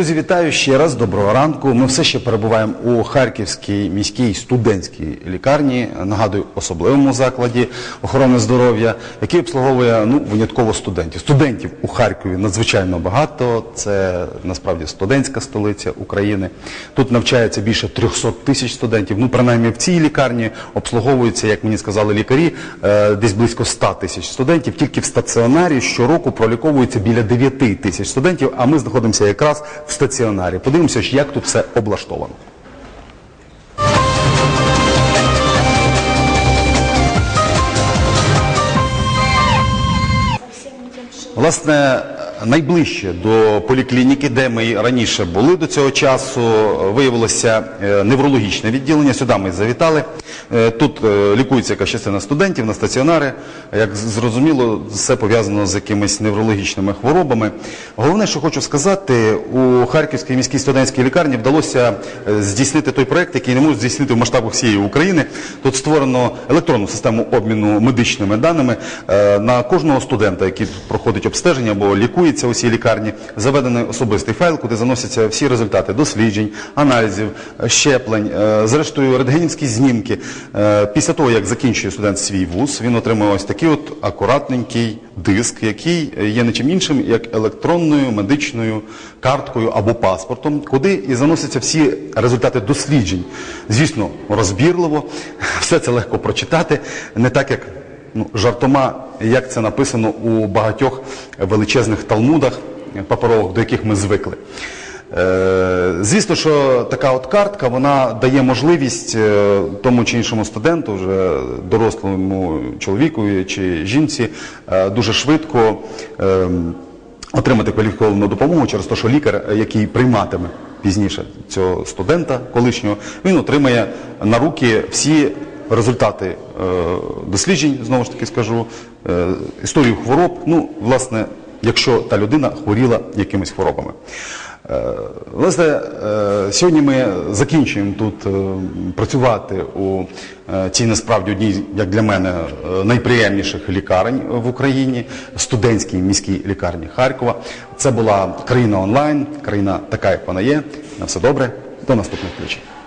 Друзі, вітаю ще раз. Доброго ранку. Ми все ще перебуваємо у Харківській міській студентській лікарні. Нагадую, особливому закладі охорони здоров'я, який обслуговує ну винятково студентів. Студентів у Харкові надзвичайно багато. Це насправді студентська столиця України. Тут навчається більше 300 тисяч студентів. Ну, принаймні в цій лікарні обслуговується, як мені сказали лікарі, е, десь близько 100 тисяч студентів. Тільки в стаціонарі щороку проліковується біля 9 тисяч студентів. А ми знаходимося якраз стаціонарі. Подивимося, як тут все облаштовано. Власне, найближче до поліклініки, де ми раніше були до цього часу, виявилося е, неврологічне відділення. Сюди ми завітали. Е, Тут е, лікується якась частина студентів на стаціонари. Як зрозуміло, все пов'язано з якимись неврологічними хворобами. Головне, що хочу сказати, у Харківській міській студентській лікарні вдалося е, здійснити той проект, який не можуть здійснити в масштабах всієї України. Тут створено електронну систему обміну медичними даними на кожного студента, який проходить обстеження або лікується у цій лікарні. Заведений особистий файл, куди заносяться всі результати досліджень, аналізів, щеплень, зрештою рентгенівські знімки. Е, Після того, як закінчує студент свій вуз, він отримує ось такий от акуратненький диск, який є не чим іншим, як електронною медичною карткою або паспортом, куди і заносяться всі результати досліджень. Звісно, розбірливо, все це легко прочитати, не так як ну, жартома, як це написано у багатьох величезних талмудах паперових, до яких ми звикли. Звісно, що така от картка вона дає можливість е, тому чи іншому студенту, вже дорослому чоловіку чи жінці, е, дуже швидко е, отримати кваліфіковану допомогу через те, що лікар, який прийматиме пізніше цього студента колишнього, він отримає на руки всі результати досліджень, знову ж таки скажу, історію хвороб, ну, власне, якщо та людина хворіла якимись хворобами. Е, Власне, е, сьогодні ми закінчуємо тут е, працювати у цій насправді одній, як для мене, найприємніших лікарень в Україні, студентській міській лікарні Харкова. Це була країна онлайн, країна така, як вона є. На все добре, до наступних включень.